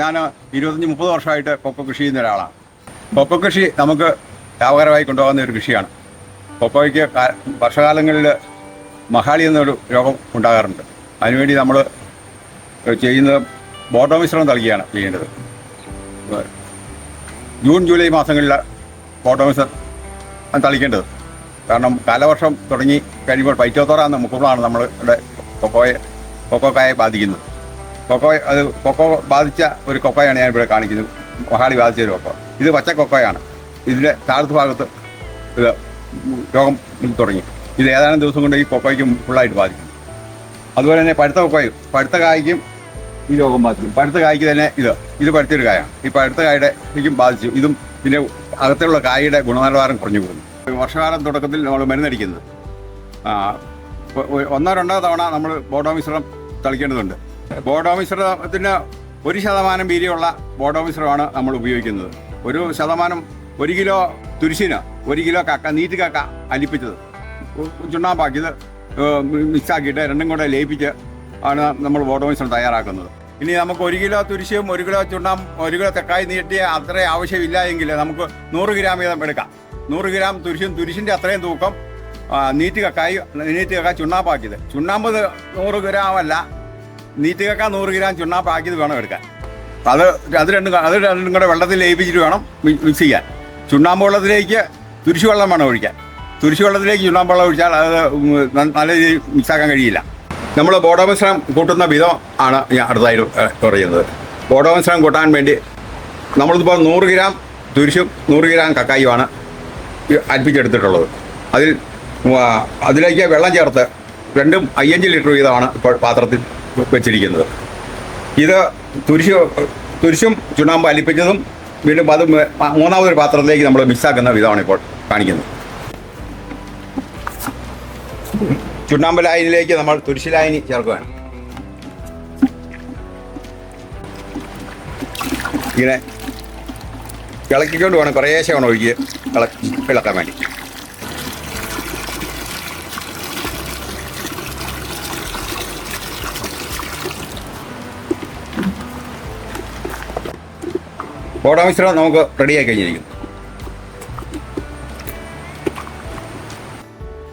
ഞാൻ ഇരുപത്തഞ്ച് മുപ്പത് വർഷമായിട്ട് കൊക്കോ കൃഷി ചെയ്യുന്ന ഒരാളാണ്. കൊക്കോ കൃഷി നമുക്ക് ലാഭകരമായി കൊണ്ടുപോകുന്ന ഒരു കൃഷിയാണ്. കൊക്കോയ്ക്ക് വർഷകാലങ്ങളിൽ മഹാളി എന്നൊരു രോഗം ഉണ്ടാകാറുണ്ട്. അതിനുവേണ്ടി നമ്മൾ ചെയ്യുന്നത് ബോട്ടോ മിശ്രണം തളിക്കുകയാണ് ചെയ്യേണ്ടത്. ജൂൺ ജൂലൈ മാസങ്ങളിൽ ബോട്ടോ മിശ്രം തളിക്കേണ്ടത്. കാരണം കാലവർഷം തുടങ്ങി കഴിയുമ്പോൾ പൈറ്റോത്തോറാന്ന് മുക്കുമ്പോഴാണ് നമ്മളുടെ കൊക്കോയെ കൊക്കോക്കായെ ബാധിക്കുന്നത്. കൊക്കോ അത് കൊക്കോ ബാധിച്ച ഒരു കൊക്കോയാണ് ഞാൻ ഇവിടെ കാണിക്കുന്നത്. മഹാളി ബാധിച്ച ഒരു കൊക്കോ. ഇത് പച്ച കൊക്കോയാണ്. ഇതിന്റെ താഴത്ത് ഭാഗത്ത് ഇത് രോഗം തുടങ്ങി. ഇത് ഏതാനും ദിവസം കൊണ്ട് ഈ കൊക്കോയ്ക്ക് ഫുള്ളായിട്ട് ബാധിക്കും. അതുപോലെ തന്നെ പഴുത്ത കൊക്കോയും പഴുത്ത കായ്ക്കും ഈ രോഗം ബാധിക്കും. പഴുത്ത കായ്ക്ക് തന്നെ ഇത് ഇത് പഴുത്തൊരു കായാണ്. ഈ പഴുത്ത കായുടെ ബാധിച്ചു. ഇതും പിന്നെ അകത്തുള്ള കായയുടെ ഗുണനിലവാരം കുറഞ്ഞു പോകുന്നു. വർഷകാലം തുടക്കത്തിൽ നമ്മൾ മരുന്നടിക്കുന്നത്. ഒന്നോ രണ്ടോ തവണ നമ്മൾ ബോഡോ മിശ്രം തളിക്കേണ്ടതുണ്ട്. ബോഡോ മിശ്രത്തിന് ഒരു ശതമാനം വീര്യമുള്ള ബോർഡ് മിശ്രമാണ് നമ്മൾ ഉപയോഗിക്കുന്നത്. ഒരു ശതമാനം ഒരു കിലോ തുരിശിന് ഒരു കിലോ കക്ക നീറ്റ് കക്ക അലിപ്പിച്ചത്. ചുണ്ണാമ്പാക്കിയത് മിക്സാക്കിയിട്ട് രണ്ടും കൂടെ ലയിപ്പിച്ച് ആണ് നമ്മൾ ബോർഡ് മിശ്രം തയ്യാറാക്കുന്നത്. ഇനി നമുക്ക് ഒരു കിലോ തുരിശിയും ഒരു കിലോ ചുണ്ണാം ഒരു കിലോ തെക്കായി നീട്ടിയ അത്ര ആവശ്യമില്ല എങ്കിൽ നമുക്ക് നൂറ് ഗ്രാം വീതം എടുക്കാം. നൂറ് ഗ്രാം തുരിശും തുരിശിന്റെ അത്രയും തൂക്കം നീറ്റ് കക്കായി നീറ്റ് കക്കായി ചുണ്ണാമ്പാക്കിയത് ചുണ്ണാമ്പ് ഇത് നൂറ് ഗ്രാം അല്ല നീറ്റ് കക്ക നൂറ് ഗ്രാം ചുണ്ണാമ്പാക്കിയത് വേണം എടുക്കാൻ. അത് അത് രണ്ടും അത് രണ്ടും കൂടെ വെള്ളത്തിൽ ലയിപ്പിച്ചിട്ട് വേണം മിക്സ് ചെയ്യാൻ. ചുണ്ണാമ്പ് വെള്ളത്തിലേക്ക് തുരിശു വെള്ളം വേണം ഒഴിക്കാൻ. തുരിശു വെള്ളത്തിലേക്ക് ചുണ്ണാമ്പ് വെള്ളം ഒഴിച്ചാൽ അത് നല്ല രീതിയിൽ മിക്സാക്കാൻ കഴിയില്ല. നമ്മൾ ബോഡോ മിശ്രം കൂട്ടുന്ന വിധം ആണ് ഞാൻ അടുത്തായിട്ട് പറയുന്നത്. ബോഡോ മിശ്രം കൂട്ടാൻ വേണ്ടി നമ്മളിപ്പോൾ നൂറ് ഗ്രാം തുരിശും നൂറ് ഗ്രാം കക്കായുമാണ് അൽപ്പിച്ചെടുത്തിട്ടുള്ളത് അതിൽ അതിലേക്ക് വെള്ളം ചേർത്ത് രണ്ടും അയ്യഞ്ച് ലിറ്റർ വീതമാണ് ഇപ്പോൾ പാത്രത്തിൽ വെച്ചിരിക്കുന്നത്. ഇത് തുരിശ് തുരിശും ചുണ്ണാമ്പ് അലിപ്പിച്ചതും വീണ്ടും അത് മൂന്നാമതൊരു പാത്രത്തിലേക്ക് നമ്മൾ മിക്സാക്കുന്ന വിധമാണ് ഇപ്പോൾ കാണിക്കുന്നത്. ചുണ്ണാമ്പ് ലായനിലേക്ക് നമ്മൾ തുരിശ് ലായനി ചേർക്കുകയാണ്. ഇങ്ങനെ ഇളക്കിക്കൊണ്ട് വേണം കുറേശ്ശെ വേണം ഒഴുകി ഇളക്കാൻ വേണ്ടി. ബോഡോ മിശ്രം നമുക്ക് റെഡിയായി കഴിഞ്ഞിരിക്കുന്നു.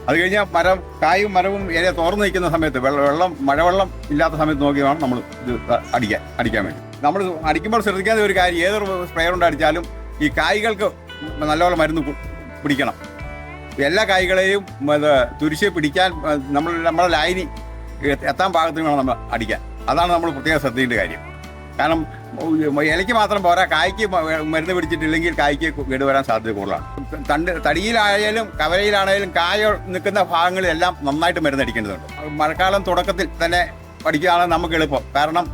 അത് കഴിഞ്ഞാൽ മരം കായും മരവും ഏരിയ തുറന്നു നിൽക്കുന്ന സമയത്ത് വെള്ളം വെള്ളം മഴവെള്ളം ഇല്ലാത്ത സമയത്ത് നോക്കി വേണം നമ്മൾ ഇത് അടിക്കാൻ അടിക്കാൻ വേണ്ടി. നമ്മൾ അടിക്കുമ്പോൾ ശ്രദ്ധിക്കാതെ ഒരു കാര്യം ഏതൊരു സ്പ്രേ കൊണ്ട് അടിച്ചാലും ഈ കായ്കൾക്ക് നല്ലപോലെ മരുന്ന് പിടിക്കണം. എല്ലാ കായ്കളെയും തുരിശ് പിടിക്കാൻ നമ്മൾ നമ്മുടെ ലൈനി എത്താൻ പാകത്തിന് വേണം നമ്മൾ അടിക്കാൻ. അതാണ് നമ്മൾ പ്രത്യേകം ശ്രദ്ധിക്കേണ്ട കാര്യം. കാരണം ഇലയ്ക്ക് മാത്രം പോരാ. കായ്ക്ക് മരുന്ന് പിടിച്ചിട്ടില്ലെങ്കിൽ കായ്ക്ക് കേടുവരാൻ സാധ്യത കൂടുതലാണ്. തണ്ട് തടിയിലായാലും കവരയിലാണെങ്കിലും കായ നിൽക്കുന്ന ഭാഗങ്ങളിലെല്ലാം നന്നായിട്ട് മരുന്നടിക്കേണ്ടതുണ്ട്. മഴക്കാലം തുടക്കത്തിൽ തന്നെ പഠിക്കുകയാണെങ്കിൽ നമുക്ക് എളുപ്പം. കാരണം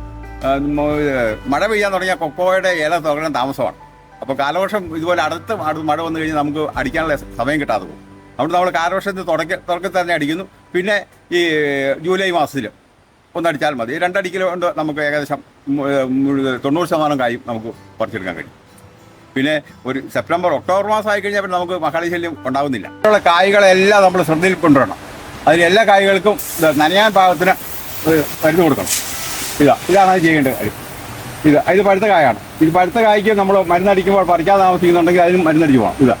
മഴ പെയ്യാൻ തുടങ്ങിയ കൊക്കോയുടെ ഇല തുടങ്ങാൻ താമസമാണ്. അപ്പോൾ കാലവർഷം ഇതുപോലെ അടുത്ത് മഴ വന്നു കഴിഞ്ഞാൽ നമുക്ക് അടിക്കാനുള്ള സമയം കിട്ടാതെ പോകും. അതുകൊണ്ട് നമ്മൾ കാലവർഷത്തിൽ തുടക്ക തുടക്കത്തിൽ തന്നെ അടിക്കുന്നു. പിന്നെ ഈ ജൂലൈ മാസത്തിൽ ഒന്നടിച്ചാൽ മതി. രണ്ടടിക്കൽ കൊണ്ട് നമുക്ക് ഏകദേശം തൊണ്ണൂറ് ശതമാനം കായും നമുക്ക് പറിച്ചെടുക്കാൻ കഴിയും. പിന്നെ ഒരു സെപ്റ്റംബർ ഒക്ടോബർ മാസം ആയി കഴിഞ്ഞാൽ പിന്നെ നമുക്ക് മഹാളി ശല്യം ഉണ്ടാകുന്നില്ല ഉള്ള കായ്കളെല്ലാം നമ്മൾ ശ്രദ്ധയിൽ കൊണ്ടുവരണം. അതിന് എല്ലാ കായ്കൾക്കും നനയാൻ പാകത്തിന് മരുന്ന് കൊടുക്കണം. ഇതാ ഇതാണ് അത് ചെയ്യേണ്ട കാര്യം. ഇത് ഇത് പഴുത്ത കായാണ്. ഇത് പഴുത്ത കായ്ക്ക് നമ്മൾ മരുന്നടിക്കുമ്പോൾ പറിക്കാതെ താമസിക്കുന്നുണ്ടെങ്കിൽ അതിനും മരുന്നടിച്ച് പോകണം. ഇതാ.